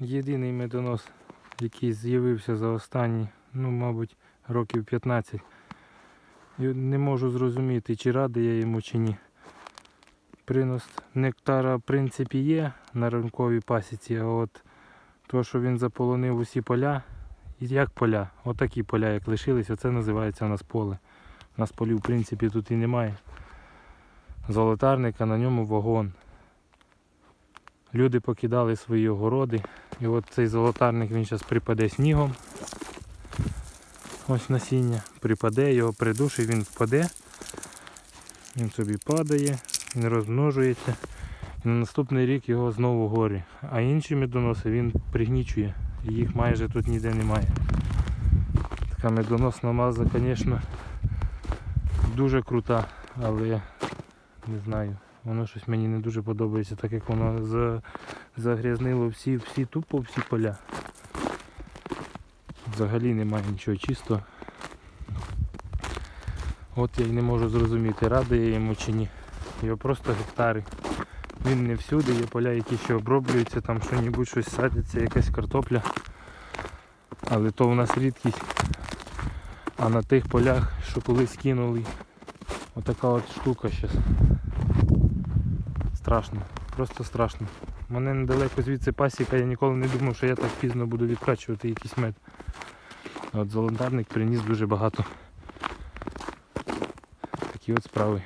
єдиний медонос, який з'явився за останні, ну, мабуть, років 15. І не можу зрозуміти, чи радий я йому, чи ні. Принос нектара, в принципі, є на ранковій пасіці, а от то, що він заполонив усі поля, як поля, отакі поля, як лишились, оце називається у нас поле. У нас полів, в принципі, тут і немає. Золотарника, на ньому вагон. Люди покидали свої огороди. І от цей золотарник він зараз припаде снігом. Ось насіння. Припаде, його придушить, він впаде. Він собі падає, він розмножується. І на наступний рік його знову горі. А інші медоноси він пригнічує. Їх майже тут ніде немає. Така медоносна маза, звісно, дуже крута, але не знаю. Воно щось мені не дуже подобається, так як воно за, загрязнило всі, всі тупо всі поля. Взагалі немає нічого чисто. От я й не можу зрозуміти, радий я йому чи ні. Його просто гектари. Він не всюди, є поля, які ще оброблюються, там що-небудь щось садиться, якась картопля. Але то у нас рідкість. А на тих полях, що колись кинули, отака от штука зараз. Страшно, просто страшно. У мене недалеко звідси пасіка, я ніколи не думав, що я так пізно буду відкачувати якийсь мед. От золотарник приніс дуже багато. Такі от справи.